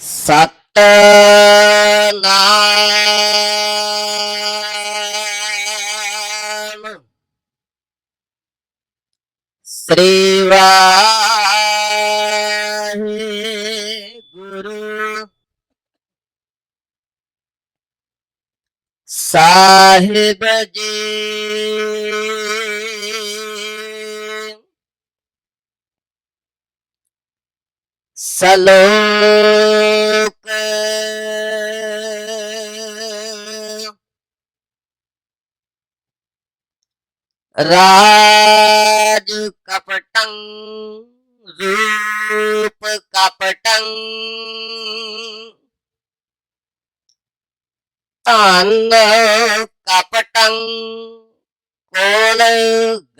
सत श्रीवा गुरु। साहिब जी। सलो राज कपटंग रूप कपटं। तन कपटंग कोल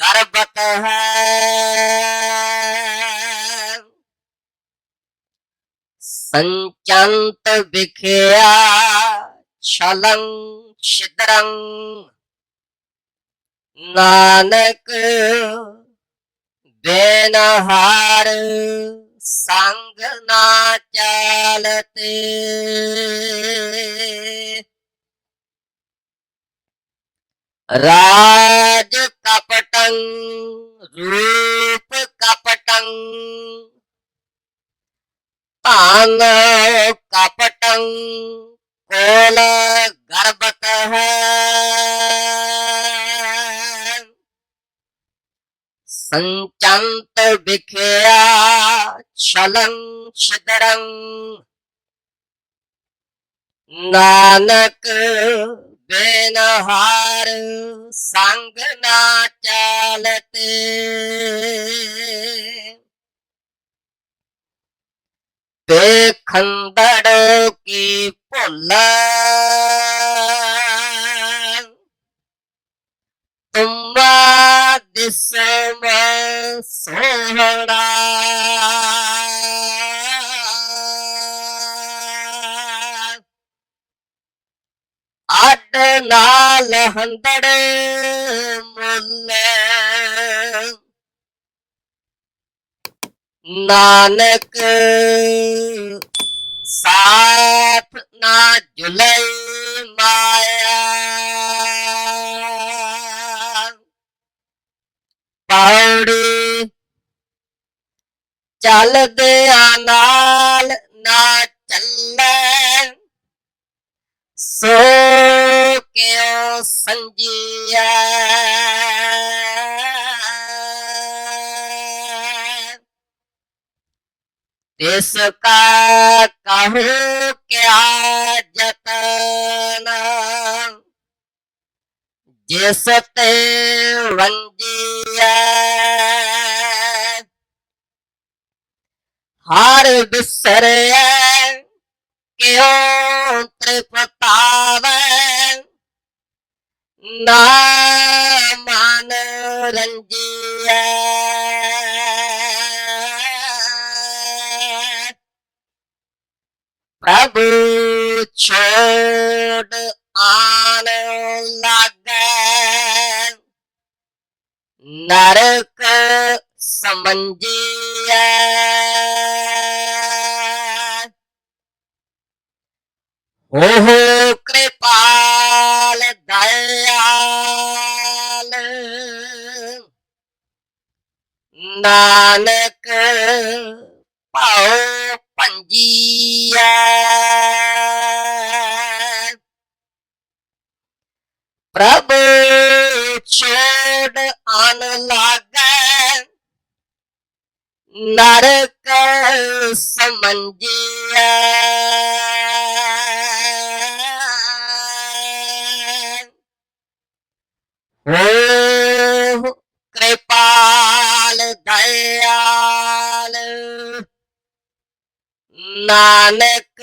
गर्भक है। संचंत विख्या छलंग छिद्रंग ਨਾਨਕ ਬੇਨਹਾਰ ਸੰਗ ਨਾ ਚਾਲਤੇ। ਰਾਜ ਕਪਟੰ ਰੂਪ ਕਪਟੰ ਧਨ ਕਪਟੰ ਕੋਲ ਗਰਭਤ ਹੈ ਸੰਚੰਤ ਵਿਖਿਆ ਛਲੰ ਛਦਰੰ ਨਾਨਕ ਬੇਨਹਾਰ ਸੰਗ ਨਾ ਚਾਲਤੇ ਤੇ ਖੰਡੜ ਕੀ ਭੁੱਲ விஸ்வம சோழடா ஆட்டலால ஹந்தட முல்ல நானக் சாத் நா ஜுலை ਚੱਲਦਿਆਂ ਨਾਲ ਨਾ ਚੱਲੇ ਸੋ ਕਿਉ ਸੰਜੀਐ ਤਿਸ ਕਾ ਕਹੋ ਕਿਆ ਜਤਨ ਜਿਸ ਤੇ ਵੰਜੀਐ ਹਰ ਬਿਸਰਿਐ ਕਿਉ ਤ੍ਰਿਪਤਾਵੈ? ਨਾ ਮਨ ਰੰਜੀਐ। ਪ੍ਰਭੂ ਛੋੜ ਆਨ ਲਾਗੈ। ਨਰਕ ਸਮੰਜੀ ਸਮੰਜੀਐ ਓਹ। ਕਿਰਪਾਲ ਦਇਆਲ। ਨਾਨਕ ਭਾਉ ਪੰਜੀਐ। ਪ੍ਰਭ ਛੋੜ ਅਨ ਲਾਗੈ ਨਰਕ ਸਮੰਜੀਐ ਹੋ ਕਿਰਪਾਲ ਦਇਆਲ ਨਾਨਕ